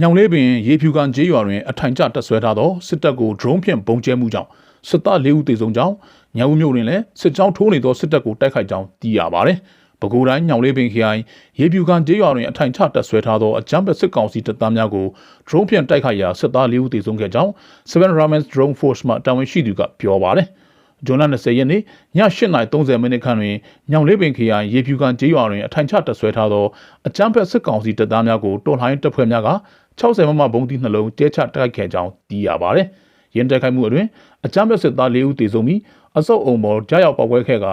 ညောင်လေးပင်ရေဖြူကန်ကျေးရွာတွင်အထိုင်ကျတပ်ဆွဲထားသောစစ်တပ်ကို drone ဖြင့်ပုံကျဲမှုကြောင့်စစ်သား၄ဦးသေဆုံးကြောင်းညောင်ဦးမြို့တွင်လည်းစစ်ကြောင်းထိုးနေသောစစ်တပ်ကိုတိုက်ခိုက်ကြောင်းသိရပါသည်။ပဲခူးတိုင်းညောင်လေးပင်ခရိုင်ရေဖြူကန်ကျေးရွာတွင်အထိုင်ချတပ်ဆွဲထားသောအကြမ်းဖက်စစ်ကောင်စီတပ်သားများကို drone ဖြင့်တိုက်ခိုက်ရာစစ်သား၄ဦးသေဆုံးခဲ့ကြောင်း Seven Ramens Drone Force မှတာဝန်ရှိသူကပြောပါတယ်။ဂျွန်လ20ရက်နေ့ည8:30မိနစ်ခန့်တွင်ညောင်လေးပင်ခရိုင်ရေဖြူကန်ကျေးရွာတွင်အထိုင်ချတပ်ဆွဲထားသောအကြမ်းဖက်စစ်ကောင်စီတပ်သားများကိုတော်လှန်ရေးတပ်ဖွဲ့များက 60မမဘုံသီးနှလုံးတဲချတိုက်ခဲ့ကြောင်းသိရပါတယ်။ရင်းတိုက်ခိုက်မှုအတွင်းအကြမ်းဖက်စစ်သား၄ဦးသေဆုံးပြီးအစုပ်အုံပေါ်ကြားရောက်ပောက်ကွဲခဲ့က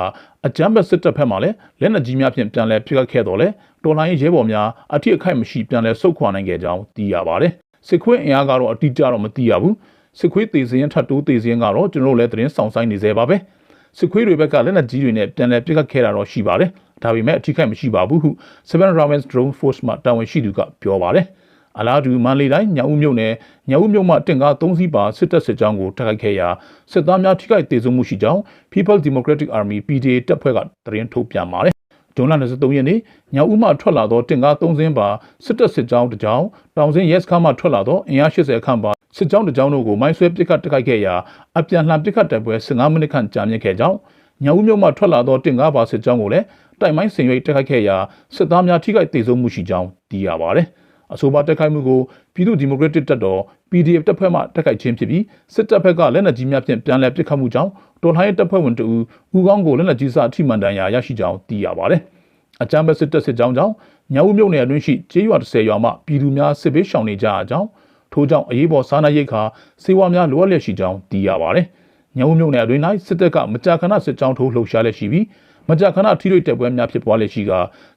အကြမ်းဖက်စစ်တပ်ဖက်မှလည်းလက်နက်ကြီးများဖြင့်ပြန်လည်ပစ်ခတ်ခဲ့တော်လဲတော်လိုင်းရဲဘော်များအထစ်အခိုက်မရှိပြန်လည်ဆုတ်ခွာနိုင်ခဲ့ကြောင်းသိရပါတယ်။စစ်ခွေးအင်အားကတော့အတိအကျတော့မသိရဘူး။စစ်ခွေးသေးစရင်ထပ်တိုးသေးစရင်ကတော့ကျွန်တော်တို့လည်းသတင်းဆောင်ဆိုင်နေသေးပါပဲ။စစ်ခွေးတွေဘက်ကလက်နက်ကြီးတွေနဲ့ပြန်လည်ပစ်ခတ်ခဲ့တာတော့ရှိပါတယ်။ဒါပေမဲ့အထစ်ခိုက်မရှိပါဘူးဟု Seven Ravens Drone Force မှတာဝန်ရှိသူကပြောပါတယ်။ အလားတူမန္တလေးတိုင်းညောင်ဦးမြို့နယ်ညောင်ဦးမြို့မှတင်ကား၃စီးပါစစ်တပ်စစ်ကြောင်းကိုတိုက်ခိုက်ခဲ့ရာစစ်သားများထိခိုက်ဒေဆုံးမှုရှိကြောင်း People Democratic Army PDA တပ်ဖွဲ့ကသတင်းထုတ်ပြန်ပါတယ်။ဂျွန်လ23ရက်နေ့ညောင်ဦးမှထွက်လာသောတင်ကား၃စင်းပါစစ်တပ်စစ်ကြောင်းတစ်ကြောင်းတောင်စင်းရဲစခန်းမှထွက်လာသောအင်အား80ခန့်ပါစစ်ကြောင်းတစ်ကြောင်းတို့ကိုမိုင်းဆွဲပစ်ခတ်တိုက်ခိုက်ခဲ့ရာအပြန်လှန်ပစ်ခတ်တိုက်ပွဲ15မိနစ်ခန့်ကြာမြင့်ခဲ့ကြောင်းညောင်ဦးမြို့မှထွက်လာသောတင်ကားပါစစ်ကြောင်းကိုလည်းတိုက်မိုင်းဆင်ရွေးတိုက်ခိုက်ခဲ့ရာစစ်သားများထိခိုက်ဒေဆုံးမှုရှိကြောင်းသိရပါတယ်။ အဆိုပါတက်ခိုက်မှုကိုပြည်သူ့ဒီမိုကရက်တစ်တပ်တော် PDF တပ်ဖွဲ့မှတက်ခိုက်ခြင်းဖြစ်ပြီးစစ်တပ်ဘက်ကလက်နက်ကြီးများဖြင့်ပြန်လည်ပစ်ခတ်မှုကြောင့်တော်လှန်ရေးတပ်ဖွဲ့ဝင်တအူဦးကောင်းကိုလက်နက်ကြီးစအထိမှန်တန်ရာရရှိကြောင်းသိရပါတယ်။အကြမ်းဖက်စစ်တပ်စစ်ကြောင်းကြောင့်ညောင်ဦးမြို့နယ်အတွင်းရှိကျေးရွာ30ရွာမှပြည်သူများစစ်ဘေးရှောင်နေကြအကြောင်းထို့ကြောင့်အရေးပေါ်စားနပ်ရိက္ခာစေဝါများလိုအပ်လျက်ရှိကြောင်းသိရပါတယ်။ညောင်ဦးမြို့နယ်အတွင်း၌စစ်တပ်ကမကြာခဏစစ်ကြောင်းထိုးလှုပ်ရှားလျက်ရှိပြီး မကြာခဏထိတွေ့တက်ပွဲများဖြစ်ပွားလေရှိက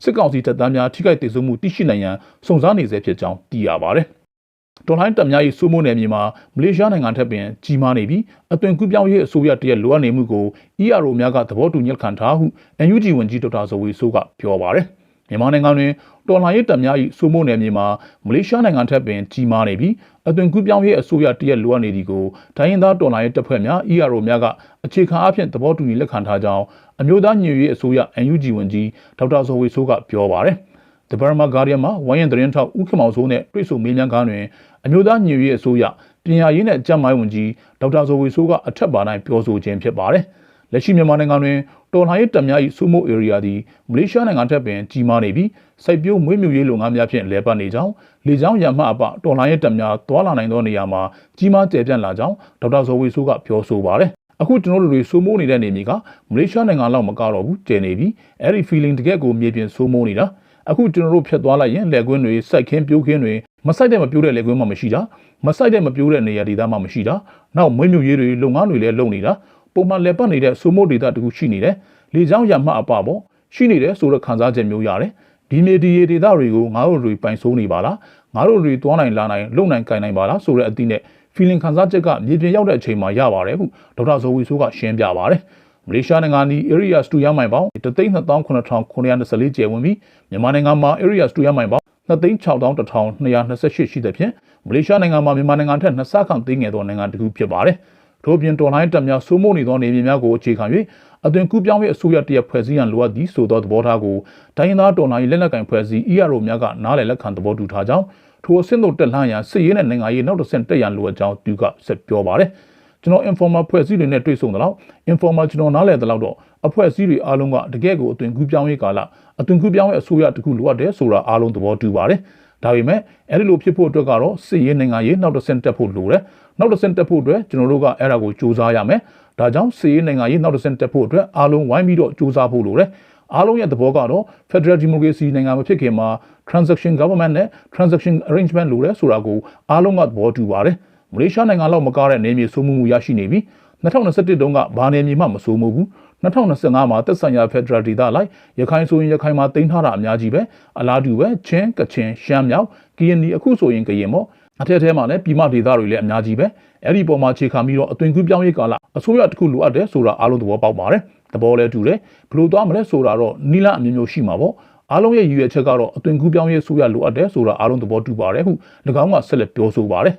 စစ်ကောင်စီတပ်သားများထိခိုက်ဒေဆုံးမှုတိရှိနိုင်ရန်စုံစမ်းနေဆဲဖြစ်ကြောင်းသိရပါတယ်။တော်လိုင်းတပ်များ၏စိုးမိုးနယ်မြေမှာမလေးရှားနိုင်ငံထက်ပင်ကြီးမားနေပြီးအသွင်ကူးပြောင်းရေးအစိုးရတရက်လိုအပ်နေမှုကို ERO များကသဘောတူညှက်ခံထားဟု NUG ဝန်ကြီးဒေါက်တာဇော်ဝေဆိုးကပြောပါတယ်။ မြန်မာနိုင်ငံတွင်တော်လှန်ရေးတပ်များ၏စိုးမိုးနယ်မြေမှာမလေးရှားနိုင်ငံထက်ပင်ကြီးမားနေပြီးအသွင်ကူးပြောင်းရေးအစိုးရတရက်လိုအပ်နေသည်ကိုဒိုင်းရင်သားတော်လှန်ရေးတပ်ဖွဲ့များ ERO များကအခြေခံအဖြစ်သဘောတူညီလက်ခံထားကြောင်းအမျိုးသားညွေရေးအစိုးရ NUG ဝန်ကြီးဒေါက်တာဇော်ဝေဆိုးကပြောပါတယ်။ The Burma Guardian မှာဝိုင်းရင်သတင်းထောက်ဦးခင်မောင်စိုးနဲ့တွေ့ဆုံမေးမြန်းခန်းတွင်အမျိုးသားညွေရေးအစိုးရပြည်ညာရေးနဲ့ကြံ့မိုင်းဝန်ကြီးဒေါက်တာဇော်ဝေဆိုးကအထက်ပါတိုင်းပြောဆိုခြင်းဖြစ်ပါတယ်။ လက်ရှိမြန်မာနိုင်ငံတွင်တော်လှန်ရေးတပ်များ၏စုမှု area သည်မလေးရှားနိုင်ငံထက်ပင်ကြီးမားနေပြီးစိုက်ပျိုးမွေးမြူရေးလုပ်ငန်းများဖြင့်လည်ပတ်နေကြောင်းလေကြောင်းရမှအပတော်လှန်ရေးတပ်များသွာလာနိုင်သောနေရာမှာကြီးမားကျယ်ပြန့်လာကြောင်းဒေါက်တာဇော်ဝေဆိုးကပြောဆိုပါရယ်အခုကျွန်တော်တို့တွေစိုးမိုးနေတဲ့နေမြေကမလေးရှားနိုင်ငံလောက်မကတော့ဘူးကျယ်နေပြီအဲ့ဒီ feeling တကယ်ကိုမြေပြင်စိုးမိုးနေတာအခုကျွန်တော်တို့ဖြတ်သွားလိုက်ရင်လက်ကွင်းတွေစိုက်ခင်းပြိုးခင်းတွေမစိုက်တဲ့မပြိုးတဲ့လက်ကွင်းမှမရှိတာမစိုက်တဲ့မပြိုးတဲ့နေရာဒေသမှမရှိတာနောက်မွေးမြူရေးတွေလုပ်ငန်းတွေလည်းလုပ်နေတာ ပုံမှန်လည်ပတ်နေတဲ့စိုးမိုးဒေတာတခုရှိနေတယ်လေကြောင်းရမှအပပေါ့ရှိနေတယ်ဆိုတော့ခံစားချက်မျိုးရတယ်ဒီမြေဒီရေဒေတာတွေကိုငါတို့တွေပိုင်ဆိုးနေပါလားငါတို့တွေတွားနိုင်လာနိုင်လုံနိုင်ကြိုင်နိုင်ပါလားဆိုတဲ့အသည့်နဲ့ feeling ခံစားချက်ကမြေပြင်ရောက်တဲ့အချိန်မှာရပါတယ်ဟုဒေါက်တာဇော်ဝီဆိုးကရှင်းပြပါတယ်မလေးရှားနိုင်ငံဒီ area စတူရမိုင်ပေါင်း329,924ကျယ်ဝင်ပြီးမြန်မာနိုင်ငံမှာ area စတူရမိုင်ပေါင်း2,6,1228ရှိတဲ့ဖြင့်မလေးရှားနိုင်ငံမှာမြန်မာနိုင်ငံထက်နှစ်ဆခန့်သေးငယ်သောနိုင်ငံတစ်ခုဖြစ်ပါတယ်။ ထို့ပြင်တော်လှန်ရေးတပ်များစိုးမိုးနေသောနေမြေများကိုအခြေခံ၍အသွင်ကူးပြောင်းရေးအစိုးရတရက်ဖွဲ့စည်းရန်လိုအပ်သည်ဆိုသောသဘောထားကိုတိုင်းရင်းသားတော်လှန်ရေးလက်နက်ကင်ဖွဲ့စည်း ERO များကနားလည်လက်ခံသဘောတူထားကြောင်းထိုအဆင့်သို့တက်လှမ်းရန်စစ်ရေးနဲ့နိုင်ငံရေးနောက်တစ်ဆင့်တက်ရန်လိုအပ်ကြောင်းသူကဆက်ပြောပါတယ်ကျွန်တော် informal ဖွဲ့စည်းတွေနဲ့တွေ့ဆုံတော့ informal ကျွန်တော်နားလည်တဲ့လောက်တော့အဖွဲ့အစည်းတွေအားလုံးကတကယ့်ကိုအသွင်ကူးပြောင်းရေးကာလအသွင်ကူးပြောင်းရေးအစိုးရတခုလိုအပ်တယ်ဆိုတာအားလုံးသဘောတူပါတယ်ဒါပေမဲ့အဲ့ဒီလိုဖြစ်ဖို့အတွက်ကတော့စစ်ရေးနိုင်ငံရေးနောက်တစ်ဆင့်တက်ဖို့လိုတယ် နောက်တစ်ဆင့်တက်ဖို့အတွက်ကျွန်တော်တို့ကအဲ့ဒါကိုစူးစမ်းရမယ်ဒါကြောင့်စစ်ရေးနိုင်ငံရေးနောက်တစ်ဆင့်တက်ဖို့အတွက်အားလုံးဝိုင်းပြီးတော့စူးစမ်းဖို့လိုတယ်အားလုံးရဲ့သဘောကတော့ Federal Democracy နိုင်ငံမဖြစ်ခင်မှာ transaction government နဲ့ transaction arrangement လိုတယ်ဆိုတာကိုအားလုံးကသဘောတူပါတယ်မလေးရှားနိုင်ငံလောက်မကားတဲ့နေမြေစိုးမှုမှုရရှိနေပြီ2021တုန်းကဘာနေမြေမှမစိုးမှုဘူး2025မှာသက်ဆိုင်ရာ Federal ဒေသလိုက်ရခိုင်ဆိုရင်ရခိုင်မှာတင်ထားတာအများကြီးပဲအလားတူပဲချင်းကချင်ရှမ်းမြောက်ကရင်ဒီအခုဆိုရင်ကရင်ပေါ့ အထက်ထဲမှာလည်းပြည်မဒေသတွေလည်းအများကြီးပဲအဲ့ဒီပုံမှာခြေခံပြီးတော့အသွင်ကူးပြောင်းရေးကာလအစိုးရတစ်ခုလိုအပ်တယ်ဆိုတာအားလုံးသဘောပေါက်ပါတယ်သဘောလည်းတူတယ်ဘလို့သွားမလဲဆိုတာတော့နီလာအမျိုးမျိုးရှိမှာပေါ့အားလုံးရဲ့ရည်ရွယ်ချက်ကတော့အသွင်ကူးပြောင်းရေးအစိုးရလိုအပ်တယ်ဆိုတာအားလုံးသဘောတူပါတယ်ဟု၎င်းကဆက်လက်ပြောဆိုပါတယ်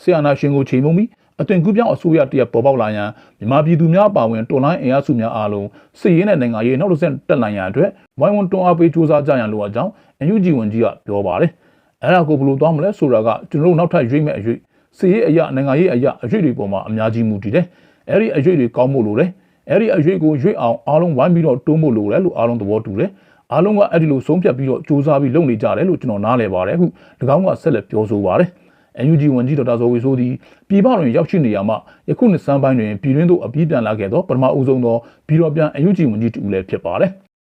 ဆီယနာရှင်ကိုချိန်မုံပြီးအသွင်ကူးပြောင်းအစိုးရတရက်ပေါ်ပေါက်လာရန်မြန်မာပြည်သူများပါဝင်တော်လိုင်းအင်အားစုများအားလုံးစစ်ရေးနဲ့နိုင်ငံရေးနောက်တစ်ဆင့်တက်နိုင်ရန်အတွက်ဝိုင်းဝန်းတွန်းအားပေးစူးစမ်းကြရန်လိုအပ်ကြောင်းအန်ယူဂျီဝန်ကြီးကပြောပါတယ် အဲ့ဒါကိုဘယ်လိုသွားမလဲဆိုတာကကျွန်တော်တို့နောက်ထပ်ရွေးမဲ့အရွေးစီရေးအရာနိုင်ငံရေးအရာအရွေးတွေပေါ်မှာအများကြီးမူတည်တယ်အဲ့ဒီအရွေးတွေကောင်းဖို့လိုတယ်အဲ့ဒီအရွေးကိုရွေးအောင်အားလုံးဝိုင်းပြီးတော့တိုးဖို့လိုတယ်လို့အားလုံးသဘောတူတယ်အားလုံးကအဲ့ဒီလိုဆုံးဖြတ်ပြီးတော့စူးစမ်းပြီးလုပ်နေကြတယ်လို့ကျွန်တော်နားလည်ပါတယ်အခု၎င်းကဆက်လက်ပြောဆိုပါတယ် NUG ဝန်ကြီးဒေါက်တာဇော်ဝေဆိုးသည်ပြည်ပတွင်ရောက်ရှိနေရမှယခုနှစ်စမ်းပိုင်းတွင်ပြည်တွင်းသို့အပြည့်ပြန်လာခဲ့သောပထမဦးဆုံးသောပြည်တော်ပြန် NUG ဝန်ကြီးတူလည်းဖြစ်ပါတယ်။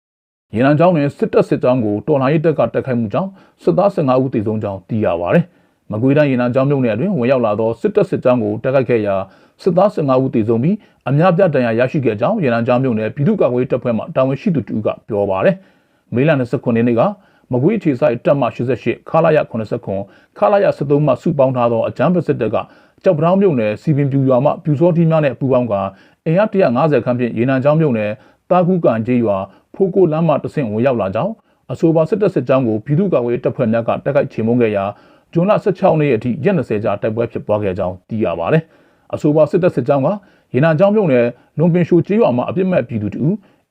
ရေနံကျောင်းတွင်စစ်တပ်စစ်ကြောင်းကိုတော်လှန်ရေးတပ်ကတိုက်ခိုက်မှုကြောင့်စစ်သား15ဦးသေဆုံးကြောင်းသိရပါတယ်။မကွေးတိုင်းရေနံကျောင်းမြို့နယ်အတွင်းဝင်ရောက်လာသောစစ်တပ်စစ်ကြောင်းကိုတိုက်ခိုက်ခဲ့ရာစစ်သား15ဦးသေဆုံးပြီးအများပြဒဏ်ရာရရှိခဲ့ကြောင်းရေနံကျောင်းမြို့နယ်ပြည်သူ့ကာကွယ်တပ်ဖွဲ့မှတာဝန်ရှိသူတူကပြောပါတယ်။မေလ29ရက်နေ့ကမကွေးခြေဆိုင်တပ်မ88ခလာရ89ခလာရ73မှစုပေါင်းထားသောအကြမ်းဖက်စစ်တပ်ကကြောက်ပတောင်းမြို့နယ်စီပင်ပြူရွာမှပြူစောတီများနဲ့ပူပေါင်းကအင်အား150ခန့်ဖြင့်ရေနံချောင်းမြို့နယ် တာကူကန်ကျေးရွာဖိုးကိုလမ်းမှတဆင့်ဝင်ရောက်လာကြောင်းအဆိုပါစစ်တပ်စစ်ကြောင်းကိုပြည်သူ့ကာကွယ်တပ်ဖွဲ့များကတိုက်ခိုက်ချေမှုန်းခဲ့ရာဇွန်လ16ရက်နေ့အထိရက်20ကြာတိုက်ပွဲဖြစ်ပွားခဲ့ကြောင်းသိရပါတယ်။အဆိုပါစစ်တပ်စစ်ကြောင်းကရေနံချောင်းမြို့နယ်လွန်ပင်ရှိုကျေးရွာမှာအပြစ်မဲ့ပြည်သူတူ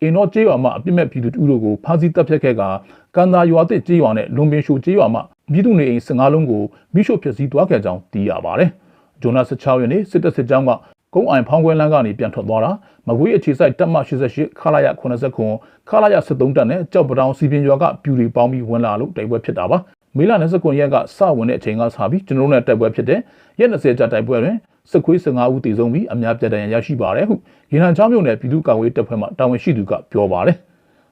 အင်တော့ကျေးရွာမှာအပြစ်မဲ့ပြည်သူတူတို့ကိုဖမ်းဆီးတပ်ဖြတ်ခဲ့ကကန်သာရွာသစ်ကျေးရွာနဲ့လွန်ပင်ရှိုကျေးရွာမှာပြည်သူနေအိမ်15လုံးကိုမိရှို့ဖျက်ဆီးသွားခဲ့ကြောင်းသိရပါတယ်။ဇွန်လ16ရက်နေ့စစ်တပ်စစ်ကြောင်းက ကုန်းအိုင်ဖောင်းခွဲလန်းကနေပြန်ထွက်သွားတာမကွေးအခြေစိုက်တပ်မ88ခလာရ89ခလာရ73တပ်နဲ့ကြောက်ပတောင်စီပင်ရွာကပြူတွေပေါင်းပြီးဝင်လာလို့တိုက်ပွဲဖြစ်တာပါမေလ29ရက်ကစဝင်တဲ့အချိန်ကစပြီးကျွန်တော်တို့နဲ့တိုက်ပွဲဖြစ်တဲ့ရက်20ကြာတိုက်ပွဲတွင်စစ်ခွေး15ဦးတည်ဆုံးပြီးအများပြတ်ဒဏ်ရာရရှိပါတယ်ဟုရေနံချောင်းမြို့နယ်ပြည်သူ့ကာကွယ်တပ်ဖွဲ့မှတာဝန်ရှိသူကပြောပါတယ်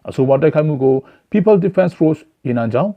အဆိုပါတိုက်ခိုက်မှုကို People Defense Force ရေနံချောင်း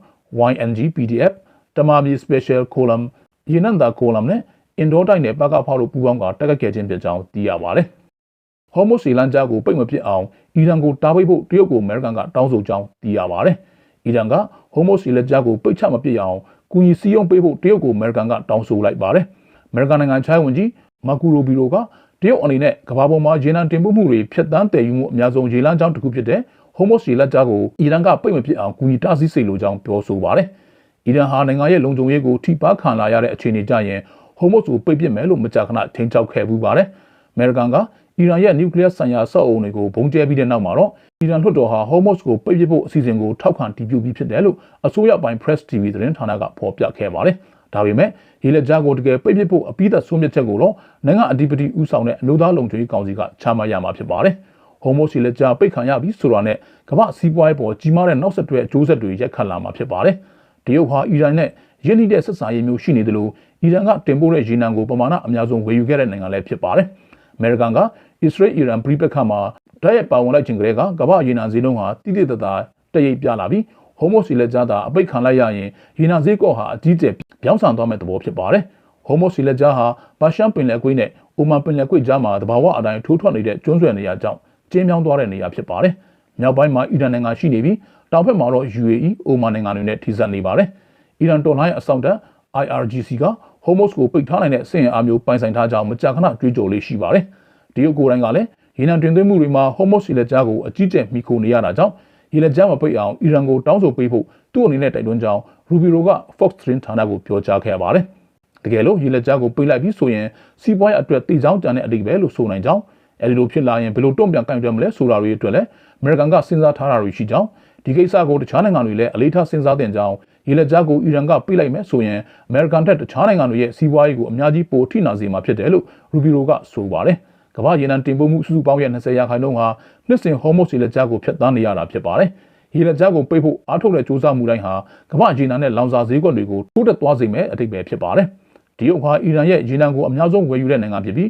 YNG PDF တမာမီ Special Column ရေနံသာ Column နဲ့ အင်ဒိုတိုင်းနယ်ပကဖောက်တို့ပူးပေါင်းကတက်ခတ်ခဲ့ခြင်းဖြစ်ကြောင်းသိရပါတယ်။ဟော်မိုစီလန်ဂျာကိုပိတ်မဖြစ်အောင်အီရန်ကိုတားပိတ်ဖို့တရုတ်ကိုအမေရိကန်ကတောင်းဆိုကြောင်းသိရပါတယ်။အီရန်ကဟော်မိုစီလန်ဂျာကိုပိတ်ချမပစ်အောင်ကူညီစီယုံပေးဖို့တရုတ်ကိုအမေရိကန်ကတောင်းဆိုလိုက်ပါတယ်။အမေရိကန်နိုင်ငံခြားဝင်ကြီးမာကူရိုဘီရိုကတရုတ်အနေနဲ့ကမ္ဘာပေါ်မှာရေနံတင်ပို့မှုတွေဖျက်ဆီးတည်ယူမှုအများဆုံးရေလမ်းကြောင်းတစ်ခုဖြစ်တဲ့ဟိုမိုစီလက်ကြားကိုအီရန်ကပိတ်မဖြစ်အောင်ကူညီတားဆီးစေလိုကြောင်းပြောဆိုပါတယ်။အီရန်ဟာနိုင်ငံရဲ့လုံခြုံရေးကိုထိပါခံလာရတဲ့အခြေအနေကြရင် ဟိုမို့ကိုပိတ်ပစ်မယ်လို့မကြာခဏထိန်းချောက်ခဲ့မှုပါတယ်။အမေရိကန်ကအီရန်ရဲ့နျူကလ িয়ার ဆိုင်ရာစောက်အုံတွေကိုဘုံကျဲပြီးတဲ့နောက်မှာတော့အီရန်လွှတ်တော်ဟာဟိုမို့ကိုပိတ်ပစ်ဖို့အစီအစဉ်ကိုထောက်ခံတည်ပြုပြီးဖြစ်တယ်လို့အစိုးရပိုင်း Press TV သတင်းဌာနကဖော်ပြခဲ့ပါတယ်။ဒါပေမဲ့ရေလက်ကြားကိုတကယ်ပိတ်ပစ်ဖို့အပိသက်ဆုံးဖြတ်ချက်ကိုတော့နိုင်ငံအဓိပတိဦးဆောင်တဲ့အလို့သားလုံခြုံရေးကောင်စီကချမှတ်ရမှာဖြစ်ပါတယ်။ဟိုမိုစီလက်ကြားပိတ်ခံရပြီးဆိုတာနဲ့ကမ္ဘာစီးပွားရေးပေါ်ကြီးမားတဲ့နောက်ဆက်တွဲအကျိုးဆက်တွေရက်ခတ်လာမှာဖြစ်ပါတယ်။တရုတ်ဟာအီရန်နဲ့ ရင်းနှီးတဲ့ဆက်ဆံရေးမျိုးရှိနေတယ်လို့အီရန်ကတင်ပို့တဲ့ရေနံကိုပမာဏအများဆုံးဝယ်ယူခဲ့တဲ့နိုင်ငံလည်းဖြစ်ပါတယ်။အမေရိကန်ကအစ္စရေးအီရန်ပြည်ပခါမှာဓာတ်ရိုက်ပါဝင်လိုက်ခြင်းကလေးကကမ္ဘာရေနံဈေးနှုန်းဟာတိတိတသားတရိပ်ပြလာပြီးဟိုမိုစီလက်ကြားသာအပိတ်ခံလိုက်ရရင်ရေနံဈေးကော့ဟာအကြီးကျယ်ပြောင်းဆန်သွားမဲ့သဘောဖြစ်ပါတယ်။ဟိုမိုစီလက်ကြားဟာပါရှန်ပင်လယ်ကွေးနဲ့အိုမန်ပင်လယ်ကွေးကြားမှာတဘာဝအတိုင်းထိုးထွက်နေတဲ့ကျွန်းဆွယ်နေရာကြောင့်ကျင်းမြောင်းသွားတဲ့နေရာဖြစ်ပါတယ်။မြောက်ပိုင်းမှာအီရန်နိုင်ငံရှိနေပြီးတောင်ဘက်မှာတော့ UAE အိုမန်နိုင်ငံတွေနဲ့ထိစပ်နေပါတယ်။ အီရန်တော်လိုင်းအစောင့်တပ် IRGC က Hormuz ကိုပိတ်ထားနိုင်တဲ့စင်ရအားမျိုးပိုင်ဆိုင်ထားကြောင်းမကြာခဏတွေးကြော်လေးရှိပါတယ်။တရုတ်ကိုယ်တိုင်ကလည်းရေနံတင်သွင်းမှုတွေမှာ Hormuz ရေလက်ကြားကိုအကြီးကျယ်မိခိုနေရတာကြောင့်ရေလက်ကြားမပိတ်အောင်အီရန်ကိုတောင်းဆိုပေးဖို့သူ့အနေနဲ့တိုက်တွန်းကြောင်း Rubio က Fox သတင်းဌာနကိုပြောကြားခဲ့ပါတယ်။တကယ်လို့ရေလက်ကြားကိုပိတ်လိုက်ပြီးဆိုရင်စီးပွားရေးအတွက်တိကျကြံတဲ့အဓိပ္ပာယ်လို့ဆိုနိုင်ကြောင်းအဲဒီလိုဖြစ်လာရင်ဘယ်လိုတုံ့ပြန်ကင်တွယ်မလဲဆိုတာတွေအတွက်လည်းအမေရိကန်ကစဉ်းစားထားတာတွေရှိကြောင်းဒီကိစ္စကိုတခြားနိုင်ငံတွေလည်းအလေးထားစဉ်းစားတင်ကြောင်း ရေလက်ကြားကိုအီရန်ကပြစ်လိုက်မယ်ဆိုရင်အမေရိကန်ထက်တခြားနိုင်ငံတွေရဲ့စီးပွားရေးကိုအများကြီးပိုထိနာစေမှာဖြစ်တယ်လို့ရူဘီရိုကဆိုပါတယ်။ကမ္ဘာရေနံတင်ပို့မှုစုစုပေါင်းရဲ့20ရာခိုင်နှုန်းဟာနှစ်စဉ်ဟော်မို့စ်ရေလက်ကြားကိုဖျက်ဆီးနေရတာဖြစ်ပါတယ်။ရေလက်ကြားကိုပိတ်ဖို့အားထုတ်တဲ့စ조사မှုတိုင်းဟာကမ္ဘာရေနံနဲ့လောင်စာဈေးကွက်တွေကိုတိုးတက်သွားစေမယ်အတိတ်ပဲဖြစ်ပါတယ်။ဒီဥက္ခာအီရန်ရဲ့ရေနံကိုအများဆုံးဝယ်ယူတဲ့နိုင်ငံဖြစ်ပြီး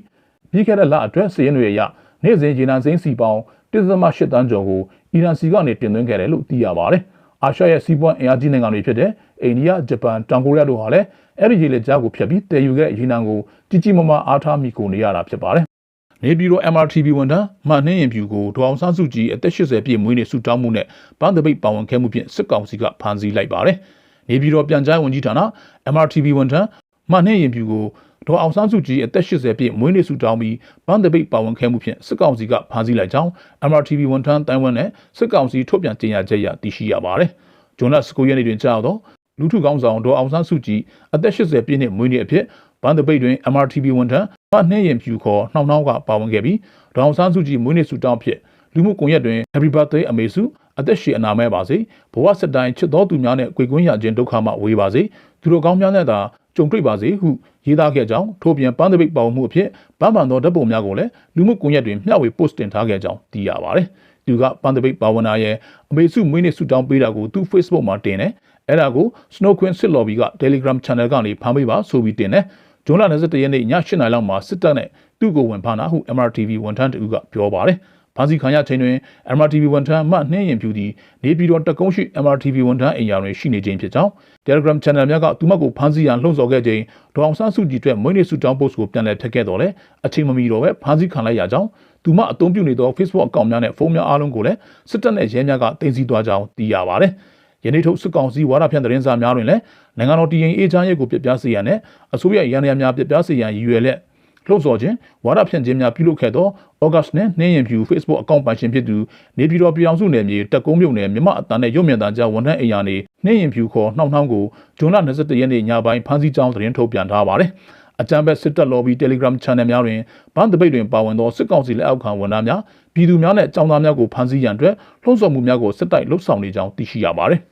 ပြီးခဲ့တဲ့လအတွက်စီးရင်တွေအရနေ့စဉ်ရေနံစိမ်းစီပေါင်း1.8တန်းကျော်ကိုအီရန်စီကနေတင်သွင်းခဲ့တယ်လို့သိရပါတယ်။ အာရှရဲ့စီးပွားအင်အားကြီးနိုင်ငံတွေဖြစ်တဲ့အိန္ဒိယ၊ဂျပန်၊တောင်ကိုရီးယားတို့ဟာလည်းအဲ့ဒီရေလက်ကြားကိုဖျက်ပြီးတည်ယူခဲ့ရေနံကိုကြီးကြီးမားမားအားထားမိကိုနေရတာဖြစ်ပါတယ်။နေပြည်တော် MRTV ဝန်ထမ်းမနှင်းရင်ပြူကိုဒေါအောင်ဆန်းစုကြည်အသက်80ပြည့်မွေးနေ့ဆုတောင်းမှုနဲ့ဗန်းတပိတ်ပါဝင်ခဲ့မှုဖြင့်စစ်ကောင်စီကဖမ်းဆီးလိုက်ပါတယ်။နေပြည်တော်ပြန်ကြားဝန်ကြီးဌာန MRTV ဝန်ထမ်းမနှင်းရင်ပြူကို ဒေါ်အောင်ဆန်းစုကြည်အသက်80ပြည့်မွေးနေ့ဆုတောင်းပြီးဗန်းတပိတ်ပါဝင်ခဲ့မှုဖြင့်စစ်ကောင်စီကဖမ်းဆီးလိုက်ကြောင်း MRTV ဝန်ထမ်းတိုင်ဝမ်နဲ့စစ်ကောင်စီထုတ်ပြန်ကြေညာချက်အရသိရှိရပါတယ်။ဂျွန်လ19ရက်နေ့တွင်ကြာတော့လူထုကောင်းဆောင်ဒေါ်အောင်ဆန်းစုကြည်အသက်80ပြည့်နှစ်မွေးနေ့အဖြစ်ဗန်းတပိတ်တွင် MRTV ဝန်ထမ်းမနှင်းရင်ဖြူခေါ်နှောင်းနှောင်းကပါဝင်ခဲ့ပြီးဒေါ်အောင်ဆန်းစုကြည်မွေးနေ့ဆုတောင်းဖြစ်လူမှုကွန်ရက်တွင် Happy Birthday အမေစုအသက်ရှည်အနာမဲပါစေဘဝစတိုင်းချစ်တော်သူများနဲ့ကြွေကွင်းရခြင်းဒုက္ခမှဝေးပါစေသူတို့ကောင်းများနဲ့သာ ကြုံတွေ့ပါစေဟုရေးသားခဲ့ကြောင်းထို့ပြင်ပန်းတပိတ်ပေါမှုအဖြစ်ဗန်းမှန်သောဓာတ်ပုံများကိုလည်းလူမှုကွန်ရက်တွင်မျှဝေ post တင်ထားခဲ့ကြောင်းသိရပါတယ်။သူကပန်းတပိတ်ပါဝနာရဲ့အမေစုမွေးနေ့ဆုတောင်းပေးတာကိုသူ Facebook မှာတင်တယ်။အဲ့ဒါကို Snow Queen စစ် lobby က Telegram channel ကနေဖမ်းပေးပါဆိုပြီးတင်တယ်။ဇွန်လ21ရက်နေ့ည8:00နာရီလောက်မှာစစ်တပ်နဲ့သူ့ကိုဝင်ဖမ်းတာဟု MRTV ဝန်ထမ်းတူကပြောပါတယ်။ ဖမ်းဆီးခံရချိန်တွင် MRTV ဝန်ထမ်းအမှနှင်းရင်ဖြူသည်နေပြည်တော်တကုန်းရှိ MRTV ဝန်ထမ်းအိမ်ယာတွင်ရှိနေခြင်းဖြစ်ကြောင်း Telegram Channel များကသူမကိုဖမ်းဆီးရန်လှုံ့ဆော်ခဲ့ခြင်းဒေါအောင်ဆန်းစုကြည်အတွက်မွေးနေ့ဆုတောင်း post ကိုပြန်လည်ထည့်ခဲ့တော်လဲအချိန်မမီတော့ပဲဖမ်းဆီးခံလိုက်ရကြောင်းသူမအသုံးပြုနေသော Facebook အကောင့်များနဲ့ဖုန်းများအားလုံးကိုလည်းစစ်တပ်နဲ့ရဲများကတင်စီသွားကြောင်းသိရပါတယ်။ယနေ့ထုတ်စစ်ကောင်စီဝါဒဖြန့်သတင်းစာများတွင်လည်းနိုင်ငံတော်တည်ငြိမ်အေးချမ်းရေးကိုပြပြစေရန်နဲ့အစိုးရရန်ရများပြပြစေရန်ရည်ရွယ်လက် လှုပ်ဆော်ခြင်းဝါဒဖြန့်ခြင်းများပြုလုပ်ခဲ့သောဩဂတ်နဲ့နှင်းရင်ဖြူ Facebook အကောင့်ပိုင်ရှင်ဖြစ်သူနေပြည်တော်ပြည်အောင်စုနယ်မြေတက်ကုန်းမြို့နယ်မြမအတန်းနဲ့ရုပ်မြင်သံကြားဝန်ထမ်းအိမ်ယာနေနှင်းရင်ဖြူခေါ်နှောက်နှောင်းကိုဂျွန်လ21ရက်နေ့ညပိုင်းဖမ်းဆီးကြောင်းသတင်းထုတ်ပြန်ထားပါတယ်။အကြံဘက်စစ်တပ် lobby Telegram channel များတွင်ဗန်းတပိတ်တွင်ပါဝင်သောစစ်ကောင်စီလက်အောက်ခံဝန်ထမ်းများပြည်သူများနဲ့အကြောင်းသားများကိုဖမ်းဆီးရန်အတွက်လှုံ့ဆော်မှုများကိုစစ်တိုက်လှုပ်ဆောင်နေကြောင်းသိရှိရပါတယ်။